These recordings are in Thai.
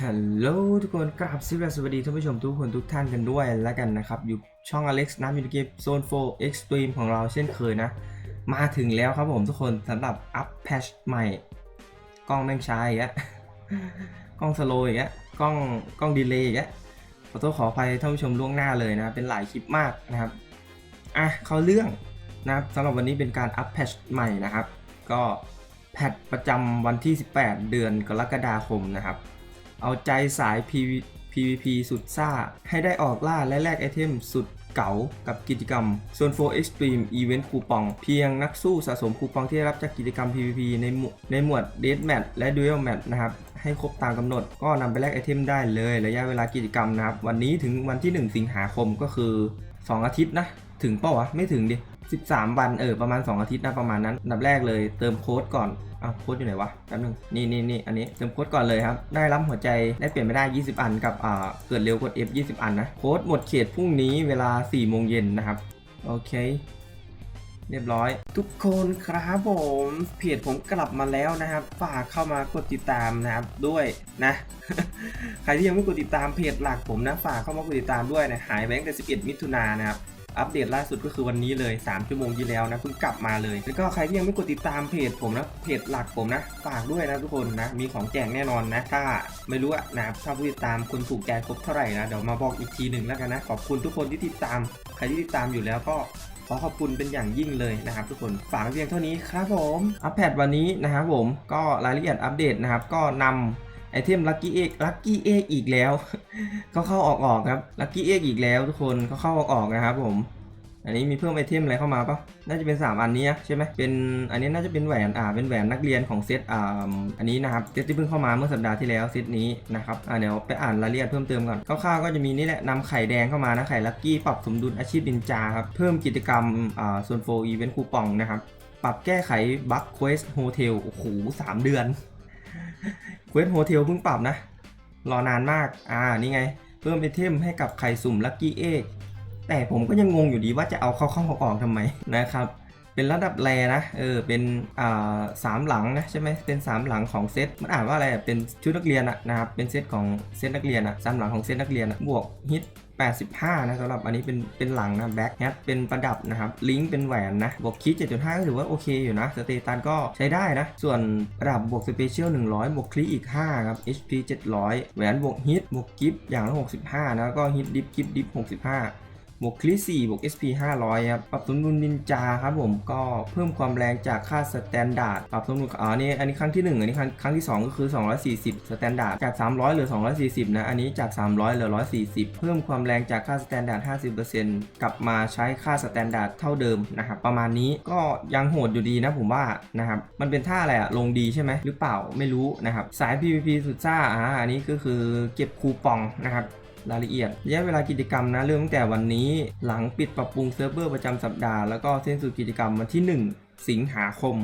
ฮัลโหลทุกคนกราบสวัสดีท่านผู้ชมทุกคนทุกท่านกันด้วยแล้วกันนะครับ อยู่ช่อง Alex นะอยู่ในเกม Zone 4 Extreme ของเราเช่นเคยนะ มาถึงแล้วครับผมทุกคนสำหรับอัพแพชใหม่ กล้องแม่งช้าอีกแล้วกล้องสโลว์อีกแล้วกล้องกล้องดีเลย์อีกแล้วขอโทษขออภัยท่านผู้ชมล่วงหน้าเลยนะ เป็นหลายคลิปมากนะครับอะเข้าเรื่องนะครับสำหรับวันนี้เป็นการอัพแพชใหม่นะครับ ก็แพทประจำวันที่ 18 เดือนกรกฎาคมนะครับ เอาใจสาย PVP สุดซ่า ให้ได้ออกล่าและแลกไอเทมสุดเก๋ากับกิจกรรม Zone 4 Extreme Event คูปอง เพียงนักสู้สะสมคูปองที่ได้รับจากกิจกรรม PVP ในหมวดในหมวด Death Match และ Duel Match นะครับให้ครบตามกำหนดก็นำไปแลกไอเทมได้เลย ระยะเวลากิจกรรมนะครับ วันนี้ถึงวันที่ 1 สิงหาคมก็คือ 2 อาทิตย์นะ ถึงเปล่าวะ ไม่ถึงดิ 13 วันเออประมาณ 2 อาทิตย์นะประมาณนั้นนดับแรกเลยเติมโค้ดก่อน อ้าวโค้ดอยู่ไหนวะแป๊บนึงนี่นี่นี่อันนี้เติมโค้ดก่อนเลยครับ ได้รับหัวใจได้เปลี่ยนไม่ได้ 20 อันกับอ่าเกิดเร็วกด F 20 อันนะ โค้ดหมดเขตพรุ่งนี้เวลา4โมงเย็นนะครับ โอเคเรียบร้อย ทุกคนครับผมเพจผมกลับมาแล้วนะครับฝากเข้ามากดติดตามนะครับด้วยนะ ใครที่ยังไม่กดติดตามเพจหลักผมนะฝากเข้ามากดติดตามด้วยนะหายไปตั้งแต่11 มิถุนายนนะครับ อัปเดตล่าสุดก็คือวันนี้เลย 3 ชั่วโมงที่แล้วนะเพิ่งกลับมาเลย แล้วก็ใครที่ยังไม่กดติดตามเพจผมนะเพจหลักผมนะฝากด้วยนะทุกคนนะมีของแจกแน่นอนนะถ้าไม่รู้อะนะถ้าผู้ติดตามคนถูกใจครบเท่าไหร่นะเดี๋ยวมาบอกอีกทีหนึ่งแล้วกันนะขอบคุณทุกคนที่ติดตาม ใครที่ติดตามอยู่แล้วก็ขอขอบคุณเป็นอย่างยิ่งเลยนะครับทุกคนฝากเพียงเท่านี้ครับผมอัปเดตวันนี้นะครับผมก็รายละเอียดอัปเดตนะครับก็นำ ไอเทมลัคกี้เอ็กลัคกี้เอ็กอีกแล้ว ก็เข้าออกออกครับลัคกี้เอ็กอีกแล้วทุกคนก็เข้าออกออกนะครับผม อันนี้มีเพิ่มไอเทมอะไรเข้ามาปะน่าจะเป็น 3 อันนี้ใช่ไหมเป็นอันนี้น่าจะเป็นแหวนอ่าเป็นแหวนนักเรียนของเซตอ่าอันนี้นะครับเซตที่เพิ่งเข้ามาเมื่อสัปดาห์ที่แล้วเซตนี้นะครับอ่าเดี๋ยวไปอ่านรายละเอียดเพิ่มเติมก่อนคร่าวๆก็จะมีนี่แหละนำไข่แดงเข้ามานะไข่ลัคกี้ปรับสมดุลอาชีพนินจาครับเพิ่มกิจกรรมอ่าโซนโฟอีเวนต์คูปองนะครับปรับแก้ไขบั๊กเควสโฮเทลโอ้โหสามเดือน เควสโฮเทลเพิ่งปรับนะ รอนานมาก อ่า นี่ไง เพิ่มไอเทมให้กับไข่สุ่มลัคกี้เอ็กแต่ผมก็ยังงงอยู่ดีว่าจะเอาเข้าเข้าออกออกทำไมนะครับ เป็นระดับแรนะ เออ เป็นอ่าสามหลังนะใช่ไหมเป็นสามหลังของเซต มันอ่านว่าอะไรเป็นชุดนักเรียนอะนะครับ เป็นเซตของเซตนักเรียนอะสามหลังของเซตนักเรียนอะบวกฮิต85 นะสำหรับอันนี้เป็นเป็นหลังนะแบ็คแฮทเป็นประดับนะครับ ลิงก์เป็นแหวนนะ บวกคิด7.5 ก็ถือว่าโอเคอยู่นะ สเตตัสก็ใช้ได้นะ ส่วนระดับบวกสเปเชียล100 บวกคลิกอีก 5 ครับ HP 700 แหวนบวกฮิตบวกกิฟอย่างละ65 นะ แล้วก็ฮิตดิฟกิฟดิฟ65 บวกคลิ4บวก SP 500 ครับ ปรับสมดุลนินจาครับผม ก็เพิ่มความแรงจากค่าสแตนดาร์ด ปรับสมดุลอ๋อนี่อันนี้ครั้งที่ 1 อันนี้ครั้งครั้งที่ 2 ก็คือ 240 สแตนดาร์ด จาก 300เหลือ 240 นะ อันนี้จาก 300เหลือ 140 เพิ่มความแรงจากค่าสแตนดาร์ด 50%กลับมาใช้ค่าสแตนดาร์ดเท่าเดิมนะครับ ประมาณนี้ก็ยังโหดอยู่ดีนะผมว่านะครับ มันเป็นท่าอะไรอะลงดีใช่ไหมหรือเปล่าไม่รู้นะครับ สาย PVP สุดซ่าอ่าอันนี้ก็คือเก็บคูปองนะครับ รายละเอียดระยะเวลากิจกรรมนะเริ่มตั้งแต่วันนี้หลังปิดปรับปรุงเซิร์ฟเวอร์ประจำสัปดาห์แล้วก็สิ้นสุดกิจกรรมวันที่ 1 สิงหาคม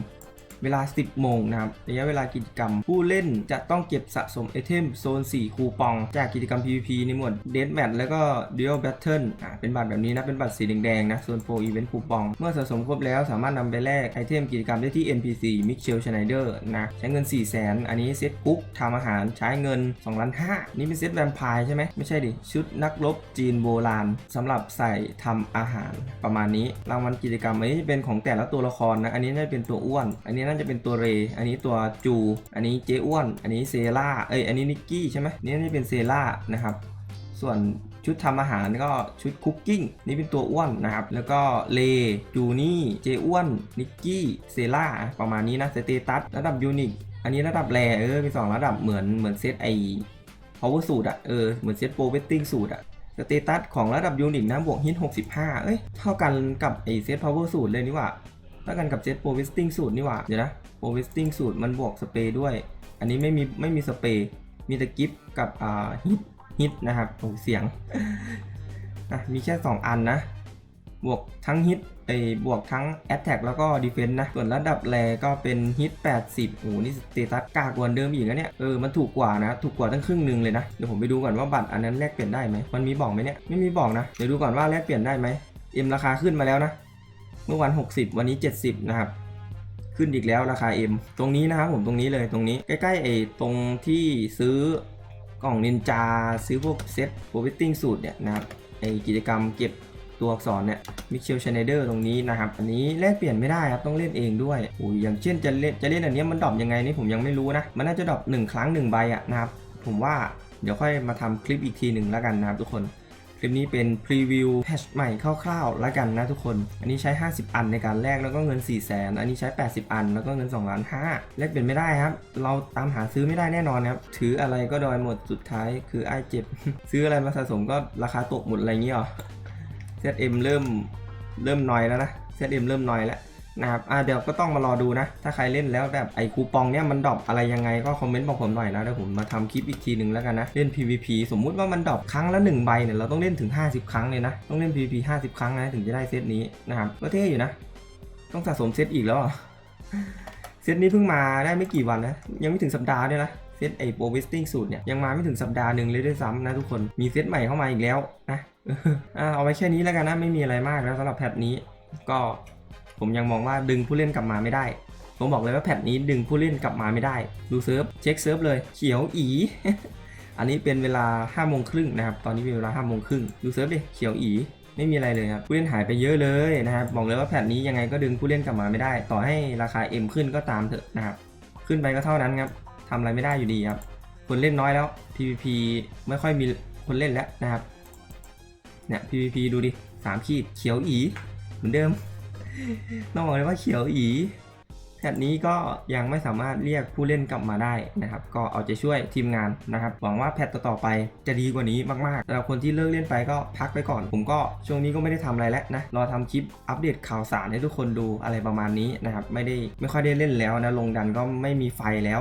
เวลา 10 โมงนะครับระยะเวลากิจกรรม ผู้เล่นจะต้องเก็บสะสมไอเทมโซน 4 คูปอง จากกิจกรรม PVP ในหมวด Death Match แล้วก็ Duel Battle อ่าเป็นบัตรแบบนี้นะ เป็นบัตรสีแดงๆนะโซน4 Event คูปอง เมื่อสะสมครบแล้วสามารถนำไปแลกไอเทมกิจกรรมได้ที่ NPC Michelle Schneider นะใช้เงิน 4 0 0 0 0 0 อันนี้เซตคุกทำอาหารใช้เงิน2ล้าน5นี่เป็นเซตแวมไพร์ใช่ไหมไม่ใช่ดิชุดนักรบจีนโบราณสำหรับใส่ทำอาหารประมาณนี้รางวัลกิจกรรมอันนี้จะเป็นของแต่ละตัวละครนะอันนี้น่าจะเป็นตัวอ้วนอันนี้น่าจะเป็นตัวเร อันนี้ตัวจู อันนี้เจอ้วน อันนี้เซล่า เอ้ย อันนี้นิกกี้ใช่ไหมนี่น่าจะเป็นเซล่านะครับ ส่วนชุดทำอาหารก็ชุดคุกกิ้งนี่เป็นตัวอ้วนนะครับ แล้วก็เลจูนี่เจอ้วนนิกกี้เซล่าประมาณนี้นะสเตตัสระดับยูนิคอันนี้ระดับแรเออมีสองระดับเหมือนเหมือนเซตไอ power สูตรอะเออเหมือนเซตโปรเวตติ้งสูตรอะสเตตัสของระดับยูนิคนะบวกฮิต65 เอ้ย เท่ากันกับไอเซต power สูตรเลยนี่ว่า เท่ากันกับเซตโปรเวสติ้งสูตรนี่หว่า เดี๋ยวนะโปรเวสติ้งสูตรมันบวกสเปรย์ด้วย อันนี้ไม่มีไม่มีสเปรย์มีแต่กิฟต์กับอ่าฮิตฮิตนะครับโอ้เสียงอะมีแค่ 2 อันนะ บวกทั้งฮิตไอ้บวกทั้ง Attack แล้วก็ Defense นะ ส่วนระดับแรก็เป็นฮิต 80โอ้โหนี่สเตตัสกากว่าเดิมอีกนะเนี่ย เออ มันถูกกว่านะ ถูกกว่าตั้งครึ่งหนึ่งเลยนะ เดี๋ยวผมไปดูก่อนว่าบัตรอันนั้นแลกเปลี่ยนได้ไหม มันมีบอกไหมเนี่ย ไม่มีบอกนะ เดี๋ยวดูก่อนว่าแลกเปลี่ยนได้ไหมเอ็มราคาขึ้นมาแล้วนะ เมื่อวัน 60 วันนี้ 70 นะครับ ขึ้นอีกแล้วราคา M ตรงนี้นะครับผมตรงนี้เลยตรงนี้ใกล้ๆไอ้ตรงที่ซื้อกล่องนินจาซื้อพวกเซ็ตโปรวิตติ้งสูตรเนี่ยนะครับไอกิจกรรมเก็บตัวอักษรเนี่ยมิเชลชไนเดอร์ตรงนี้นะครับ อันนี้แลกเปลี่ยนไม่ได้ครับ ต้องเล่นเองด้วยโอ้ยอย่างเช่นจะเล่นจะเล่นอันนี้มันดรอปยังไงนี่ผมยังไม่รู้นะ มันน่าจะดรอปหนึ่งครั้งหนึ่งใบอะนะครับ ผมว่าเดี๋ยวค่อยมาทำคลิปอีกทีหนึ่งแล้วกันนะครับทุกคน คลิปนี้เป็นพรีวิวแพชใหม่คร่าวๆแล้วกันนะทุกคน อันนี้ใช้ 50 อันในการแลกแล้วก็เงิน 4 0 0 0 0 0อันนี้ใช้ 80 อันแล้วก็เงิน2ล้าน5แลกเป็นไม่ได้ครับ เราตามหาซื้อไม่ได้แน่นอนครับ ถืออะไรก็ดอยหมดสุดท้ายคือไอ้เจ็บ ซื้ออะไรมาสะสมก็ราคาตกหมดอะไรเงี้ยหรอ ZM เริ่มเริ่มน้อยแล้วนะ ZM เริ่มน้อยแล้ว นะครับอะเดี๋ยวก็ต้องมารอดูนะ ถ้าใครเล่นแล้วแบบไอ้คูปองเนี่ยมันดรอปอะไรยังไงก็คอมเมนต์บอกผมหน่อยนะเดี๋ยวผมมาทำคลิปอีกทีหนึ่งแล้วกันนะ เล่น PVP สมมุติว่ามันดรอปครั้งละ1ใบเนี่ยเราต้องเล่นถึง 50 ครั้งเลยนะ ต้องเล่น PVP 50 ครั้งนะถึงจะได้เซตนี้นะครับก็เท่อยู่นะ ต้องสะสมเซตอีกแล้วเซตนี้เพิ่งมาได้ไม่กี่วันนะยังไม่ถึงสัปดาห์ด้วยนะเซตไอโปรวิสติ้งสูตรเนี่ยยังมาไม่ถึงสัปดาห์หนึ่งเลยด้วยซ้ำนะทุกคนมีเซตใหม่เข้ามาอีกแล้วนะอะเอาไว้แค่นี้แล้วกันนะไม่มีอะไรมากแล้วสำหรับแพทนี้ก็ ผมยังมองว่าดึงผู้เล่นกลับมาไม่ได้ ผมบอกเลยว่าแพทนี้ดึงผู้เล่นกลับมาไม่ได้ ดูเซิร์ฟเช็คเซิร์ฟเลยเขียวอี อันนี้เป็นเวลา5้าโมงครึ่งนะครับ ตอนนี้เป็นเวลา5้าโมงครึ่งดูเซิร์ฟดิเขียวอีไม่มีอะไรเลยครับผู้เล่นหายไปเยอะเลยนะครับบอกเลยว่าแพทนี้ยังไงก็ดึงผู้เล่นกลับมาไม่ได้ ต่อให้ราคา M ขึ้นก็ตามเถอะนะครับขึ้นไปก็เท่านั้นครับทำอะไรไม่ได้อยู่ดีครับคนเล่นน้อยแล้ว PVP ไม่ค่อยมีคนเล่นแล้วนะครับเนี่ย PVP ดูดิสามขีดเขียวอีเหมือนเดิม ต้องบอกเลยว่าเขียวอีแพทนี้ก็ยังไม่สามารถเรียกผู้เล่นกลับมาได้นะครับ ก็เอาใจช่วยทีมงานนะครับ หวังว่าแพทต่อๆไปจะดีกว่านี้มากๆสำหรับคนที่เลิกเล่นไปก็พักไปก่อน ผมก็ช่วงนี้ก็ไม่ได้ทำอะไรแล้วนะ รอทำคลิปอัปเดตข่าวสารให้ทุกคนดูอะไรประมาณนี้นะครับ ไม่ได้ไม่ค่อยได้เล่นแล้วนะ ลงดันก็ไม่มีไฟแล้ว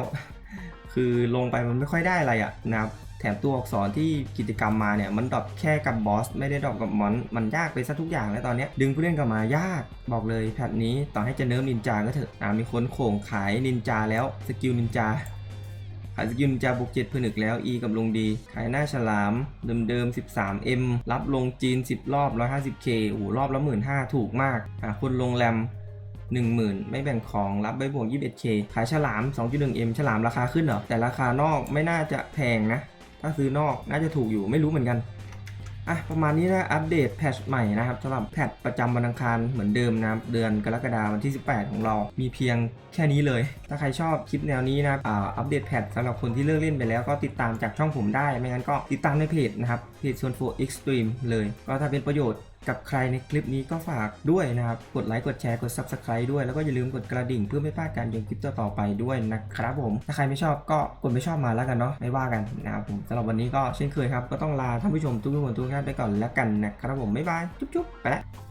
คือลงไปมันไม่ค่อยได้อะไรอะนะครับ แถมตัวอักษรที่กิจกรรมมาเนี่ยมันดรอปแค่กับบอสไม่ได้ดรอปกับมอน มันยากไปซะทุกอย่างแล้วตอนนี้ดึงผู้เล่นกลับมายากบอกเลยแพทนี้ต่อให้จะเนิร์ฟนินจาก็เถอะอ่ามีคนโข่งขายนินจาแล้วสกิลนินจาขายสกิลนินจาบวกเจ็ดผนึกแล้ว E กับลงดีขายหน้าฉลามเดิมๆ 13M รับลงจีน 10 รอบ 150K โอ้โหรอบละ15,000ถูกมากอ่าคนลงแรม10,000 ไม่แบ่งของรับใบบวก 21K ขายฉลาม 2.1M ฉลามราคาขึ้นเหรอแต่ราคานอกไม่น่าจะแพงนะ ถ้าซื้อนอกน่าจะถูกอยู่ไม่รู้เหมือนกันอะประมาณนี้นะอัปเดตแพทชใหม่นะครับสำหรับแพทประจำวันอังคารเหมือนเดิมนะเดือนกรกฎาคมวันที่ 18 ของเรา มีเพียงแค่นี้เลย ถ้าใครชอบคลิปแนวนี้นะอ่าอัปเดตแพทสำหรับคนที่เลิกเล่นไปแล้วก็ติดตามจากช่องผมได้ ไม่งั้นก็ติดตามในเพจนะครับเพจชวนโฟเอ็กซ์ตรีมเลย ก็ถ้าเป็นประโยชน์ กับใครในคลิปนี้ก็ฝากด้วยนะครับ กดไลค์ กดแชร์ กด Subscribe ด้วย แล้วก็อย่าลืมกดกระดิ่งเพื่อไม่พลาดการลงคลิปต่อไปด้วยนะครับผม ถ้าใครไม่ชอบก็กดไม่ชอบมาแล้วกันเนาะ ไม่ว่ากันนะครับผมสำหรับวันนี้ก็เช่นเคยครับ ก็ต้องลาท่านผู้ชมทุกคนทุกท่านไปก่อนแล้วกันนะครับผม บ๊ายบาย จุ๊บๆ ไปละ